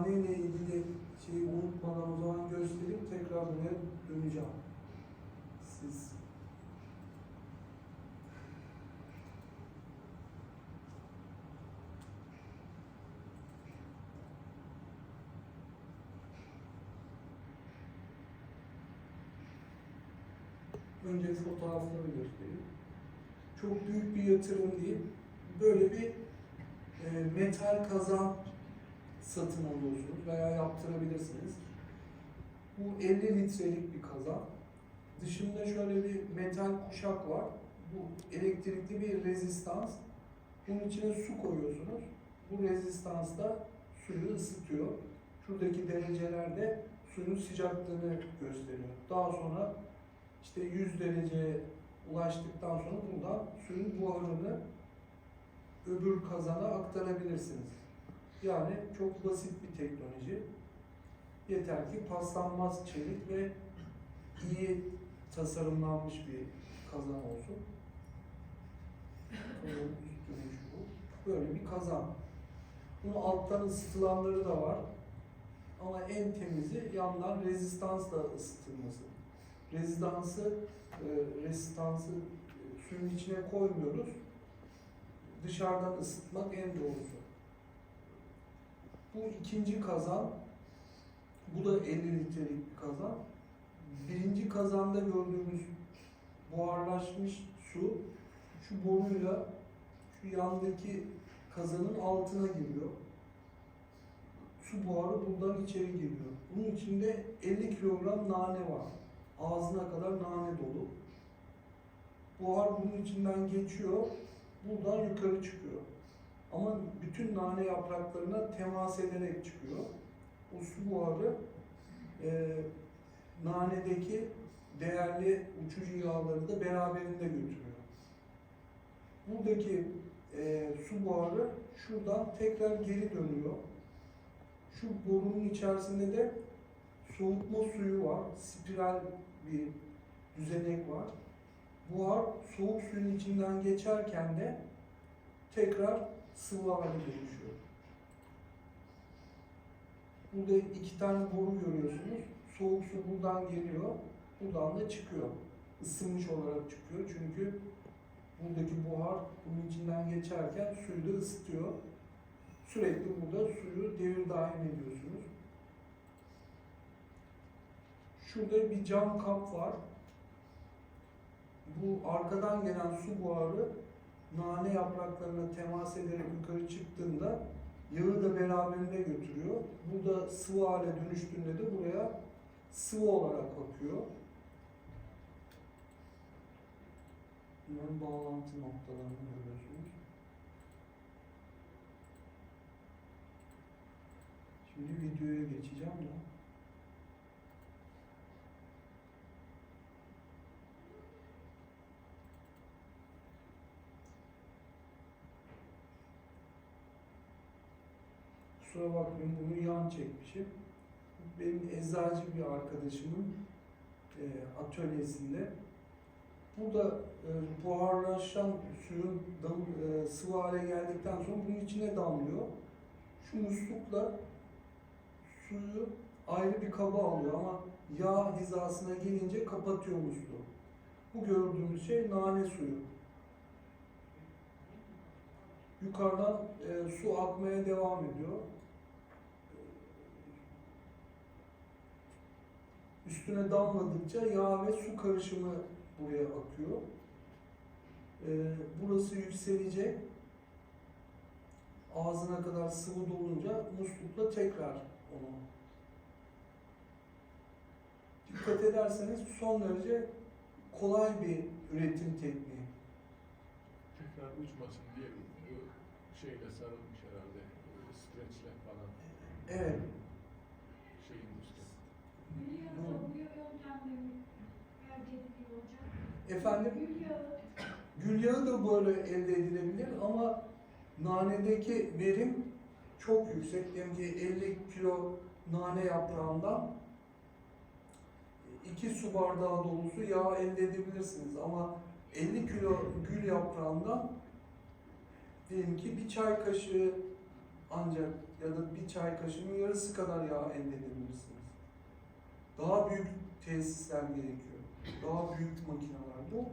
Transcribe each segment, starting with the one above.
nane ile ilgili şeyi unutmadan o zaman göstereyim. Tekrar buraya döneceğim. Siz Önce fotoğrafları göstereyim. Çok büyük bir yatırım değil. Böyle bir e, metal kazan satın alıyorsunuz veya yaptırabilirsiniz. Bu 50 litrelik bir kazan. Dışında şöyle bir metal kuşak var. Bu elektrikli bir rezistans. Bunun içine su koyuyorsunuz. Bu rezistans da suyu ısıtıyor. Şuradaki derecelerde suyun sıcaklığını gösteriyor. Daha sonra işte 100 dereceye ulaştıktan sonra buradan suyun buharını öbür kazana aktarabilirsiniz. Yani çok basit bir teknoloji. Yeter ki paslanmaz çelik ve iyi tasarımlanmış bir kazan olsun. Bu. Böyle bir kazan. Bunun alttan ısıtılanları da var. Ama en temizi yandan rezistansla ısıtılması. Rezistansı, e, rezistansı e, suyun içine koymuyoruz. Dışarıdan ısıtmak en doğrusu. Bu ikinci kazan. Bu da 50 litrelik bir kazan. Birinci kazanda gördüğümüz buharlaşmış su şu boruyla şu yandaki kazanın altına giriyor. Su buharı buradan içeri giriyor. Bunun içinde 50 kilogram nane var. Ağzına kadar nane dolu. Buhar bunun içinden geçiyor. Buradan yukarı çıkıyor. Ama bütün nane yapraklarına temas ederek çıkıyor. O su buharı e, nanedeki değerli uçucu yağları da beraberinde götürüyor. Buradaki e, su buharı şuradan tekrar geri dönüyor. Şu borunun içerisinde de soğutma suyu var. Spiral bir düzenek var. Buhar soğuk suyun içinden geçerken de tekrar sıvı hale dönüşüyor. Burada iki tane boru görüyorsunuz. Soğuk su buradan geliyor, buradan da çıkıyor. Isınmış olarak çıkıyor çünkü buradaki buhar bunun içinden geçerken suyu da ısıtıyor. Sürekli burada suyu devir daim ediyorsunuz. Şurada bir cam kap var. Bu arkadan gelen su buharı nane yapraklarına temas ederek yukarı çıktığında yağı da beraberinde götürüyor. Burada sıvı hale dönüştüğünde de buraya sıvı olarak akıyor. Bunların bağlantı noktalarını görüyorsunuz. Şimdi videoya geçeceğim de. Kusura bakmayın bunu yan çekmişim. Benim eczacı bir arkadaşımın e, atölyesinde. Burada e, buharlaşan suyun e, sıvı hale geldikten sonra bunun içine damlıyor. Şu muslukla suyu ayrı bir kaba alıyor ama yağ hizasına gelince kapatıyor musluğu. Bu gördüğümüz şey nane suyu. Yukarıdan e, su akmaya devam ediyor. Üstüne damladıkça yağ ve su karışımı buraya akıyor. E, burası yükselecek. Ağzına kadar sıvı dolunca muslukla tekrar onu dikkat ederseniz son derece kolay bir üretim tekniği. Tekrar uçmasın diye şeyle sarılmış herhalde. böyle Streçle falan Evet, şeyin üstüne. Efendim Gül yağı gül yağı da böyle elde edilebilir ama nanedeki verim çok yüksek. Diyelim ki 50 kilo nane yaprağından 2 su bardağı dolusu yağ elde edebilirsiniz ama 50 kilo gül yaprağından diyelim ki bir çay kaşığı ancak ya da bir çay kaşığının yarısı kadar yağ elde edebilirsiniz. Daha büyük tesisler gerekiyor. Daha büyük makineler. Bu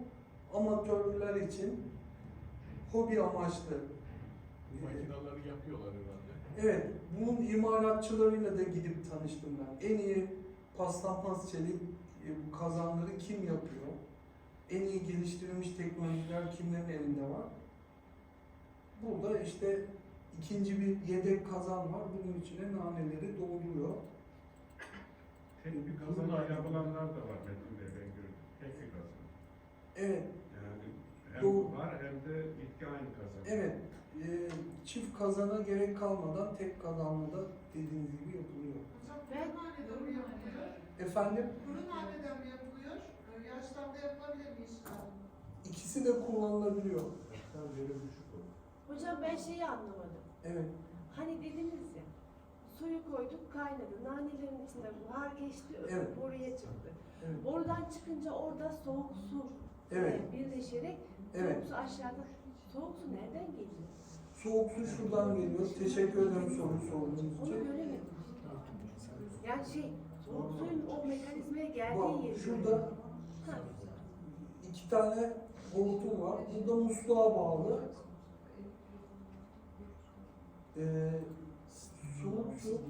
amatörler için hobi amaçlı. Bu makinaları yapıyorlar herhalde. Evet, bunun imalatçılarıyla da gidip tanıştım ben. En iyi paslanmaz çelik e, kazanları kim yapıyor? En iyi geliştirilmiş teknolojiler kimlerin elinde var? Burada işte ikinci bir yedek kazan var. Bunun içine naneleri dolduruyor. Tek bir kazanla yapılanlar da var Metin Bey ben gördüm. Tek bir kazan. Evet, Yani hem Doğru. var hem de bitki aynı kazan. evet. E, çift kazana gerek kalmadan tek kazanla da dediğiniz gibi yapılıyor. Hocam kuru naneden mi yapılıyor? Efendim, Kuru naneden mi yapılıyor? Ee, Yaşlamda yapılabilir mi inşallah? ikisi de kullanılabiliyor. Hocam ben şeyi anlamadım. Evet, Hani dediniz ya, suyu koyduk kaynadı. Nanelerin içinde buhar geçti, Evet. boruya çıktı. evet, Borudan çıkınca orada soğuk su evet, e, birleşerek evet. soğuk su aşağıda. Soğuk su nereden geliyor? Soğuk su şuradan geliyor. Teşekkür ederim soru sorduğunuz Onu için. göremedim. Yani şey, soğuk suyun o mekanizmaya geldiği yeri. şurada Ha, iki tane hortum var. Burada musluğa bağlı. Ee, soğuk su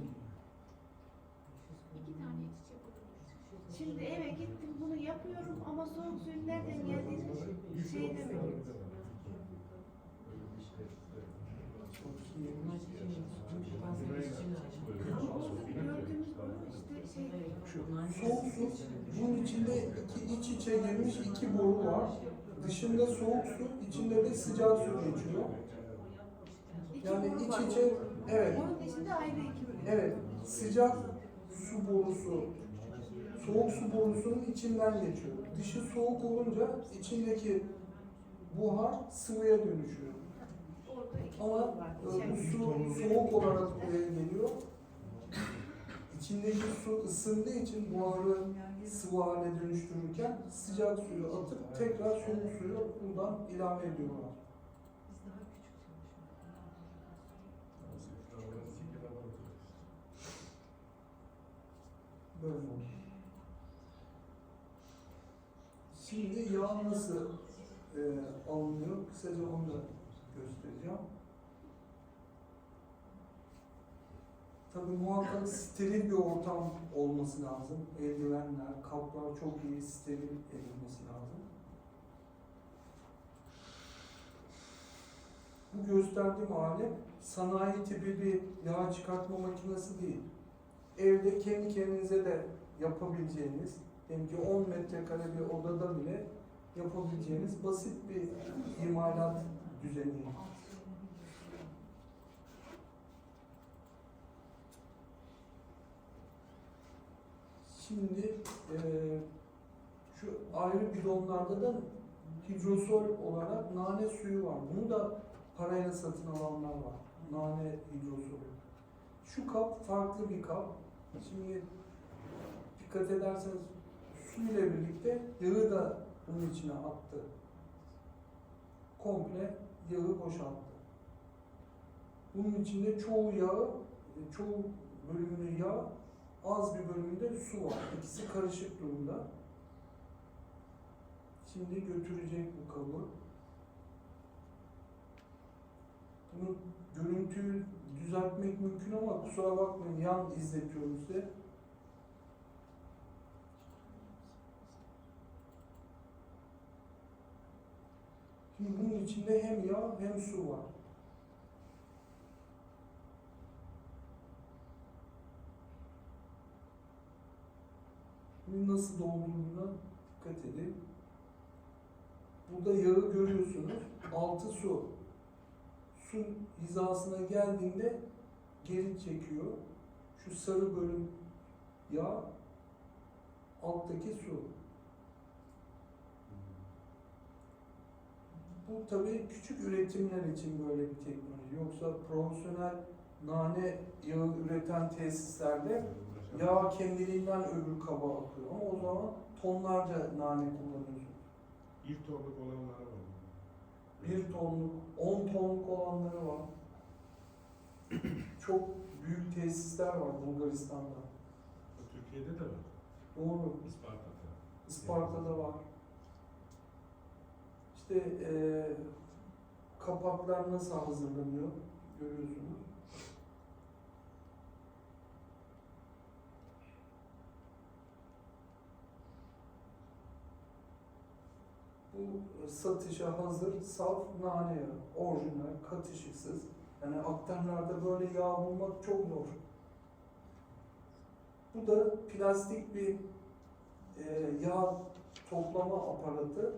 Şimdi eve gittim bunu yapıyorum ama soğuk suyun nereden geldiğini şey demedim. Şey, Soğuk su bunun içinde iki iç içe girmiş iki boru var. Dışında soğuk su, içinde de sıcak su geçiyor. Yani iç içe evet Onun içinde ayrı iki bölüm. Evet, sıcak su borusu, soğuk su borusunun içinden geçiyor. Dışı soğuk olunca içindeki buhar sıvıya dönüşüyor. Ama e, bu su soğuk olarak buraya geliyor. İçindeki su ısındığı için buharı sıvı hale dönüştürürken sıcak suyu atıp tekrar soğuk suyu buradan ilave ediyorlar. Böyle. Şimdi yağ nasıl e, alınıyor? Kısaca onu da göstereceğim. Tabii muhakkak steril bir ortam olması lazım. Eldivenler, kaplar çok iyi steril edilmesi lazım. Bu gösterdiğim alet sanayi tipi bir yağ çıkartma makinesi değil. Evde kendi kendinize de yapabileceğiniz, diyelim ki 10 metrekare bir odada bile yapabileceğiniz basit bir imalat düzeni. Şimdi eee, şu ayrı bidonlarda da hidrosol olarak nane suyu var. Bunu da parayla satın alanlar var. Nane hidrosolü. Şu kap farklı bir kap. Şimdi dikkat ederseniz su ile birlikte yağı da bunun içine attı. Komple yağı boşalttı. Bunun içinde çoğu yağı, çoğu bölümünde yağ, az bir bölümünde su var. İkisi karışık durumda. Şimdi götürecek bu kabı. Bunu görüntüyü düzeltmek mümkün ama kusura bakmayın yan izletiyorum size. Şimdi bunun içinde hem yağ hem su var. Bunu nasıl doldurduğuna dikkat edin. Burada yağı görüyorsunuz. Altı su şu hizasına geldiğinde geri çekiyor. Şu sarı bölüm yağ, alttaki su. Bu tabii küçük üretimler için böyle bir teknoloji. Yoksa profesyonel nane yağı üreten tesislerde yağ kendiliğinden öbür kaba akıyor. Ama o zaman tonlarca nane kullanıyorsun. İlk torba olanlar 1 tonluk, 10 tonluk olanları var. Çok büyük tesisler var Bulgaristan'da. Türkiye'de de var. Doğru. Isparta'da. Isparta'da var. İşte e, kapaklar nasıl hazırlanıyor görüyorsunuz. Satışa hazır saf nane yağı, orijinal, katışıksız. Yani aktarlarda böyle yağ bulmak çok zor. Bu da plastik bir e, yağ toplama aparatı.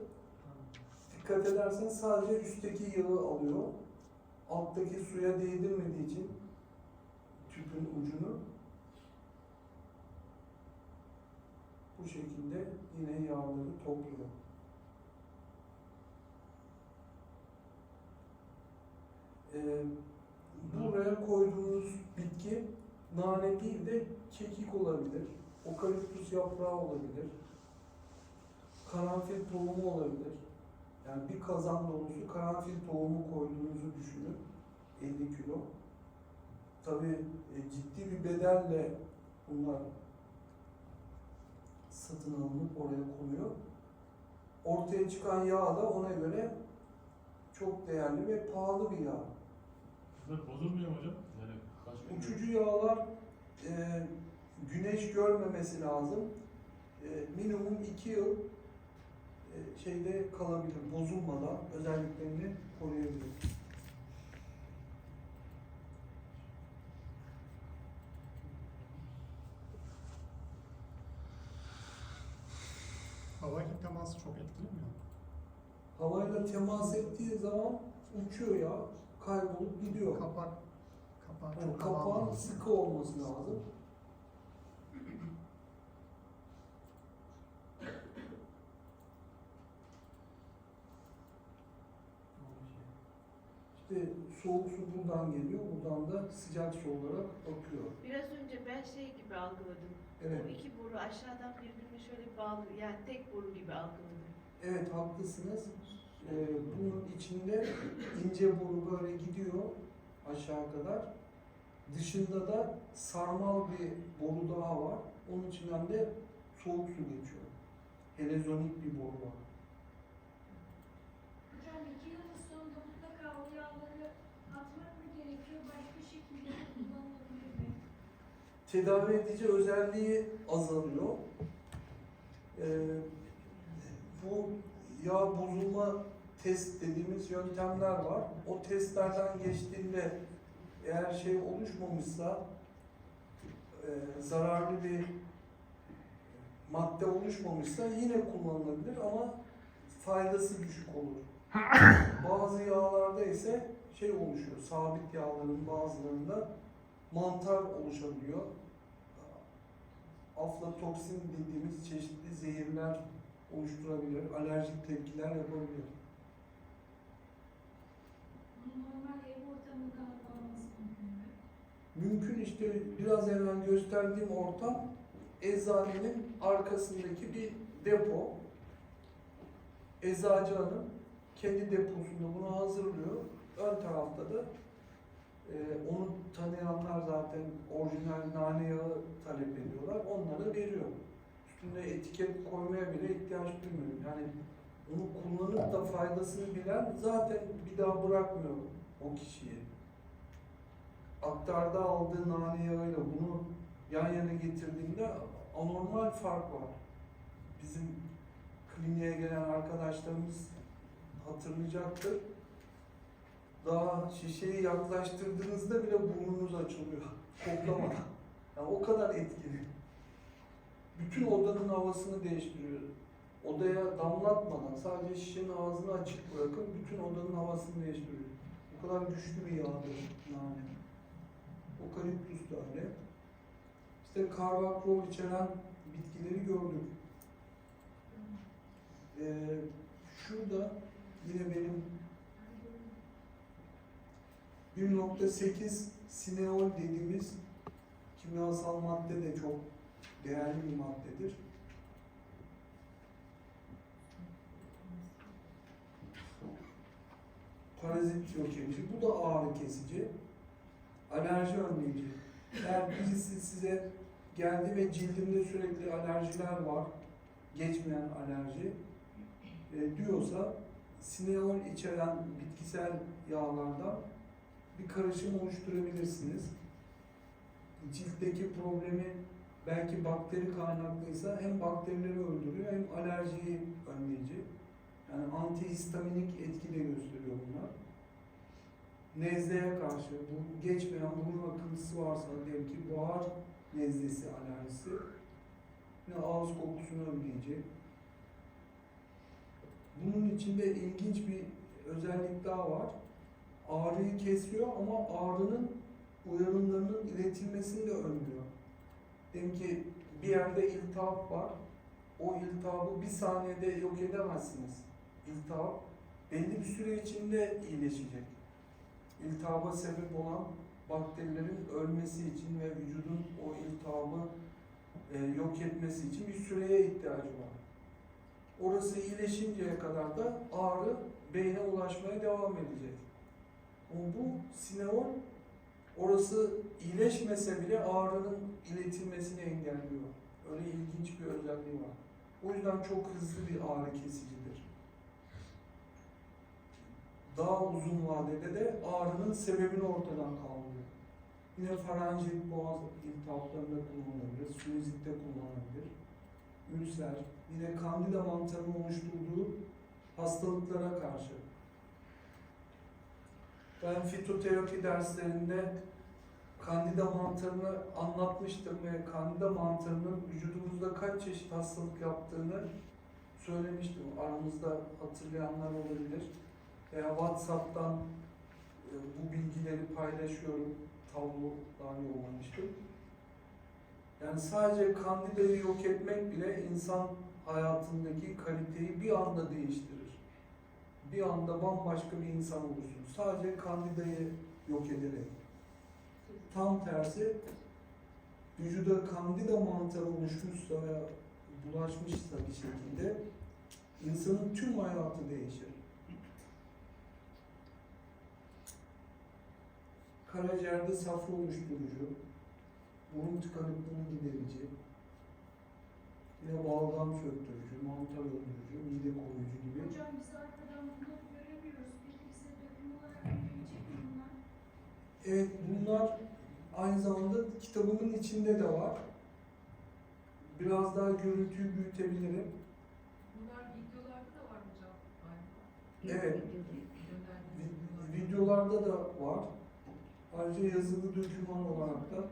Dikkat edersen sadece üstteki yağı alıyor. Alttaki suya değdirmediği için tüpün ucunu bu şekilde yine yağları topluyor. Ee, buraya koyduğunuz bitki nane değil de kekik olabilir, okaliptüs yaprağı olabilir, karanfil tohumu olabilir. Yani bir kazan dolusu karanfil tohumu koyduğunuzu düşünün, 50 kilo. Tabii e, ciddi bir bedelle bunlar satın alınıp oraya konuyor. Ortaya çıkan yağ da ona göre çok değerli ve pahalı bir yağ. Bunlar bozulmuyor mu hocam? Yani kaç gün? Uçucu yağlar e, güneş görmemesi lazım. E, minimum 2 yıl e, şeyde kalabilir, bozulmadan özelliklerini koruyabilir. Havayla teması çok etkili mi? Havayla temas ettiği zaman uçuyor ya, kaybolup gidiyor. Kapak, kapağı Yani çok havalı kapağın olması. sıkı olması lazım. İşte soğuk su buradan geliyor, buradan da sıcak su olarak akıyor. Biraz önce ben şey gibi algıladım. Evet, Bu iki boru aşağıdan birbirine şöyle bağlı, yani tek boru gibi algıladım. evet haklısınız. Ee, bunun içinde ince boru böyle gidiyor aşağı kadar. Dışında da sarmal bir boru daha var. Onun içinden de soğuk su geçiyor. Helezonik bir boru var. Hocam iki yılın sonunda mutlaka o yağları atmak mı gerekiyor? Başka şekilde kullanılabilir mi? tedavi edici özelliği azalıyor. Ee, bu yağ bozulma test dediğimiz yöntemler var. O testlerden geçtiğinde eğer şey oluşmamışsa, e, zararlı bir madde oluşmamışsa yine kullanılabilir ama faydası düşük olur. Bazı yağlarda ise şey oluşuyor, sabit yağların bazılarında mantar oluşabiliyor. Aflatoksin dediğimiz çeşitli zehirler oluşturabilir, alerjik tepkiler yapabilir. Normal ev ortamında? Mümkün işte biraz evvel gösterdiğim ortam eczanenin arkasındaki bir depo. Eczacı hanım kendi deposunda bunu hazırlıyor. Ön tarafta da e, onu tanıyanlar zaten orijinal nane yağı talep ediyorlar. Onlara veriyor. Üstünde etiket koymaya bile ihtiyaç duymuyor. Yani onu kullanıp da faydasını bilen zaten bir daha bırakmıyor o kişiyi aktarda aldığı nane yağıyla bunu yan yana getirdiğinde anormal fark var. Bizim kliniğe gelen arkadaşlarımız hatırlayacaktır. Daha şişeyi yaklaştırdığınızda bile burnunuz açılıyor. Koklamadan. Yani o kadar etkili. Bütün odanın havasını değiştiriyor. Odaya damlatmadan sadece şişenin ağzını açık bırakıp bütün odanın havasını değiştiriyor. O kadar güçlü bir yağdır nane. Okaliptüs de öyle. İşte karbakrol içeren bitkileri gördük. Ee, şurada yine benim 1.8 sineol dediğimiz kimyasal madde de çok değerli bir maddedir. Parazit yok edici. Bu da ağrı kesici. Alerji önleyici. Eğer birisi size geldi ve cildimde sürekli alerjiler var, geçmeyen alerji e, diyorsa sineol içeren bitkisel yağlardan bir karışım oluşturabilirsiniz. Ciltteki problemi belki bakteri kaynaklıysa hem bakterileri öldürüyor hem alerjiyi önleyici. Yani antihistaminik etki de gösteriyor bunlar. Nezleye karşı, bu geçmeyen burun akıntısı varsa diyelim ki buhar nezlesi alerjisi yine ağız kokusunu önleyecek. Bunun içinde ilginç bir özellik daha var. Ağrıyı kesiyor ama ağrının uyarımlarının iletilmesini de önlüyor. Diyelim ki bir yerde iltihap var. O iltihabı bir saniyede yok edemezsiniz. İltihap belli bir süre içinde iyileşecek. İltihaba sebep olan bakterilerin ölmesi için ve vücudun o iltihabı e, yok etmesi için bir süreye ihtiyacı var. Orası iyileşinceye kadar da ağrı beyne ulaşmaya devam edecek. Ama bu sineol orası iyileşmese bile ağrının iletilmesini engelliyor. Öyle ilginç bir özelliği var. O yüzden çok hızlı bir ağrı kesicidir. Daha uzun vadede de ağrının sebebini ortadan kaldırıyor. Yine faranjit boğaz iltihaplarında kullanılabilir, sinüzitte kullanılabilir. Ülser, yine kandida mantarının oluşturduğu hastalıklara karşı. Ben fitoterapi derslerinde kandida mantarını anlatmıştım ve kandida mantarının vücudumuzda kaç çeşit hastalık yaptığını söylemiştim. Aramızda hatırlayanlar olabilir. Veya WhatsApp'tan e, bu bilgileri paylaşıyorum. Tablolar yollamıştım. Yani sadece kandidayı yok etmek bile insan hayatındaki kaliteyi bir anda değiştirir. Bir anda bambaşka bir insan olursun. Sadece kandidayı yok ederek. Tam tersi vücuda kandida mantarı oluşmuşsa veya bulaşmışsa bir şekilde insanın tüm hayatı değişir. Karaciğerde safra oluşturucu, burun tıkanıklığını giderici, yine balgam çöktürücü, mantar öldürücü, mide koruyucu gibi. Hocam biz Evet bunlar aynı zamanda kitabımın içinde de var. Biraz daha görüntüyü büyütebilirim. Bunlar videolarda da var hocam. Evet. Videolarda da var. Ayrıca yazılı doküman olarak da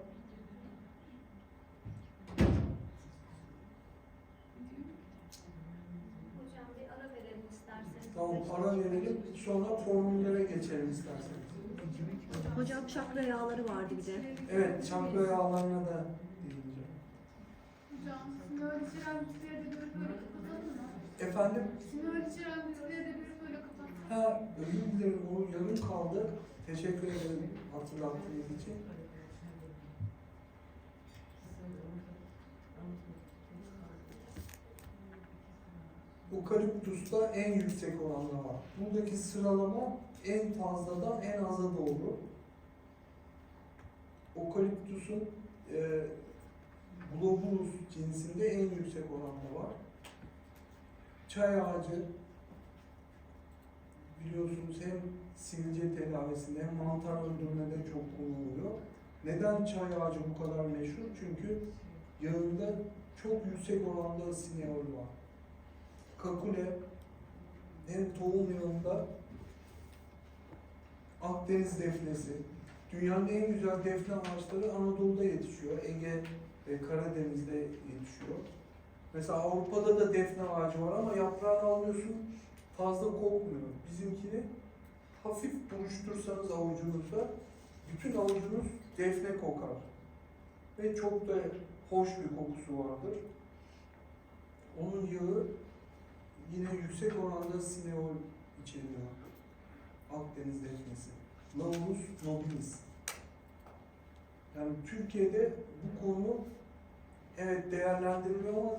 Hocam bir ara verelim isterseniz. tamam ara verelim. Sonra formüllere geçelim isterseniz. Hocam çakra yağları vardı bir de. Evet, çakra yağlarına da değineceğim. Hocam, sinir içeren bitkileri de böyle böyle kapatalım mı? Efendim, Sinir içeren bitkileri de böyle böyle kapatalım. ha, özür dilerim o yarım kaldı. Teşekkür ederim hatırlattığınız için. Okaliptusta en yüksek oranda var. Buradaki sıralama en fazladan en aza doğru. Okaliptusun e, globulus cinsinde en yüksek oranda var. Çay ağacı biliyorsunuz hem sivilce tedavisinde hem mantar öldürmede çok kullanılıyor. Neden çay ağacı bu kadar meşhur? Çünkü yağında çok yüksek oranda sineol var. Kakule hem tohum yağında Akdeniz defnesi. Dünyanın en güzel defne ağaçları Anadolu'da yetişiyor. Ege ve Karadeniz'de yetişiyor. Mesela Avrupa'da da defne ağacı var ama yaprağını alıyorsun fazla kokmuyor. Bizimkini hafif buruştursanız avucunuzda bütün avucunuz defne kokar. Ve çok da hoş bir kokusu vardır. Onun yağı yine yüksek oranda sineol içeriyor. Akdeniz defnesi. Laurus nobilis. Yani Türkiye'de bu konu evet değerlendiriliyor ama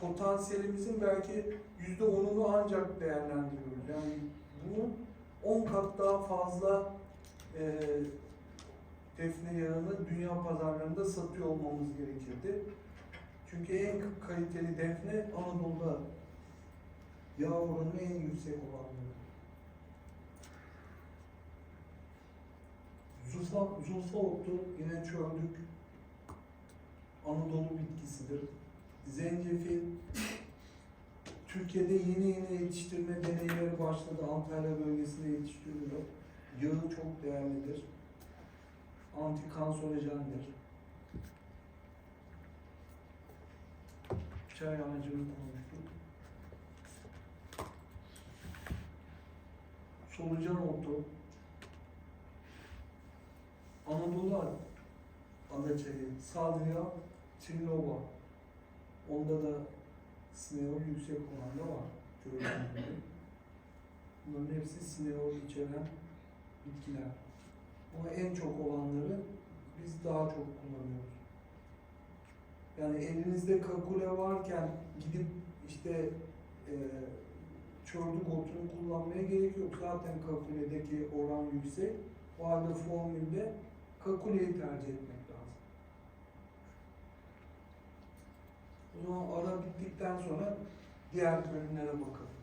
potansiyelimizin belki yüzde onunu ancak değerlendiriyoruz. Yani bunun 10 kat daha fazla e, defne yağını dünya pazarlarında satıyor olmamız gerekirdi. Çünkü en kaliteli defne Anadolu'da yağ oranı en yüksek olanları. Zulfa otu yine çöldük. Anadolu bitkisidir. Zencefil Türkiye'de yeni yeni yetiştirme deneyleri başladı. Antalya bölgesinde yetiştiriliyor. Yağı çok değerlidir. Antikanserojendir. Çay ağacını konuştuk. Solucan otu. Anadolu adaçayı, salvia, trilova. Onda da sineol yüksek oran da var. Gördüğünüz. Bunların hepsi sineol içeren bitkiler. Ama en çok olanları biz daha çok kullanıyoruz. Yani elinizde kakule varken gidip işte e, çördük otunu kullanmaya gerek yok. Zaten kakuledeki oran yüksek. O halde formülde kakuleyi tercih etmek lazım. O zaman ara bittikten sonra diğer bölümlere bakalım.